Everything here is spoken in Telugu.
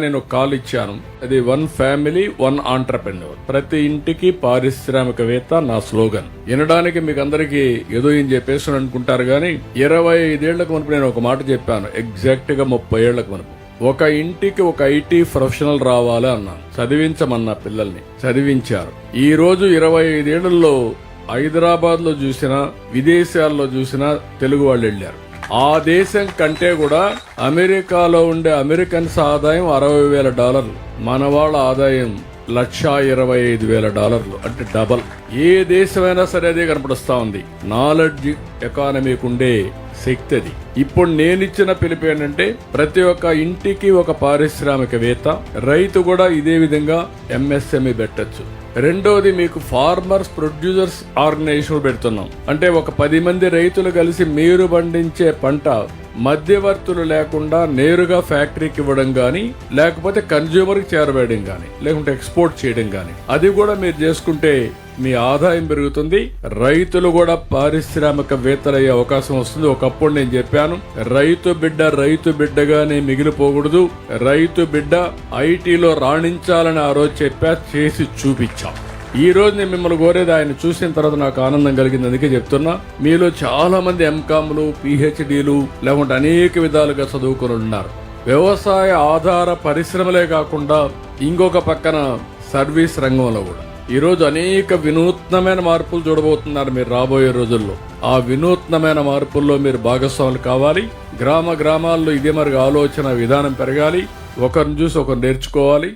నేను కాల్ ఇచ్చాను. అది వన్ ఫ్యామిలీ వన్ ఆంటర్ప్రెన్యూర్. ప్రతి ఇంటికి పారిశ్రామికవేత్త నా స్లోగన్. వినడానికి మీకు అందరికి ఏదో ఏం చెప్పేసి అనుకుంటారు కానీ ఇరవై ఐదేళ్ళకు మనకు నేను ఒక మాట చెప్పాను. ఎగ్జాక్ట్గా ముప్పై ఏళ్ళకు మనకు ఒక ఇంటికి ఒక ఐటీ ప్రొఫెషనల్ రావాలి అన్నాను. చదివించమన్న పిల్లల్ని. చదివించారు. ఈ రోజు ఇరవై ఐదేళ్ళలో హైదరాబాద్లో చూసినా విదేశాల్లో చూసినా తెలుగు వాళ్ళు వెళ్ళారు. ఆ దేశం కంటే కూడా అమెరికాలో ఉండే అమెరికన్స్ ఆదాయం అరవై వేల డాలర్లు. మన వాళ్ళ ఆదాయం లక్షా ఇరవై ఐదు వేల డాలర్లు. అంటే డబల్. ఏ దేశమైనా సరే అదే కనపడుస్తా ఉంది. నాలెడ్జ్ ఎకానమీకి ఉండే శక్తి అది. ఇప్పుడు నేనిచ్చిన పిలుపు ఏంటంటే ప్రతి ఒక్క ఇంటికి ఒక పారిశ్రామికవేత్త రైతు కూడా ఇదే విధంగా ఎంఎస్ఎంఈ పెట్టచ్చు. రెండోది మీకు ఫార్మర్స్ ప్రొడ్యూసర్స్ ఆర్గనైజేషన్ పెడుతున్నాం. అంటే ఒక పది మంది రైతులు కలిసి మీరు పండించే పంట మధ్యవర్తులు లేకుండా నేరుగా ఫ్యాక్టరీకి ఇవ్వడం కానీ లేకపోతే కన్జ్యూమర్కి చేరవేయడం కానీ లేకుంటే ఎక్స్పోర్ట్ చేయడం కానీ అది కూడా మీరు చేసుకుంటే మీ ఆదాయం పెరుగుతుంది రైతులు కూడా పారిశ్రామికవేత్తలయ్యే అవకాశం వస్తుంది. ఒకప్పుడు నేను చెప్పాను రైతు బిడ్డ రైతు బిడ్డగానే మిగిలిపోకూడదు రైతు బిడ్డ ఐటీలో రాణించాలని ఆ రోజు చెప్పా చేసి చూపించాం. ఈ రోజు నేను మిమ్మల్ని కోరేది ఆయన చూసిన తర్వాత నాకు ఆనందం కలిగింది. అందుకే చెప్తున్నా మీలో చాలా మంది ఎంకామ్లు పిహెచ్డీలు లేకుంటే అనేక విధాలుగా చదువుకుని ఉన్నారు. వ్యవసాయ ఆధార పరిశ్రమలే కాకుండా ఇంకొక పక్కన సర్వీస్ రంగంలో కూడా. ఈరోజు అనేక వినూత్నమైన మార్పులు చూడబోతున్నారు మీరు రాబోయే రోజుల్లో. ఆ వినూత్నమైన మార్పుల్లో మీరు భాగస్వాములు కావాలి. గ్రామ గ్రామాల్లో ఇదే మరి ఆలోచన విధానం పెరగాలి. ఒకరిని చూసి ఒకరు నేర్చుకోవాలి.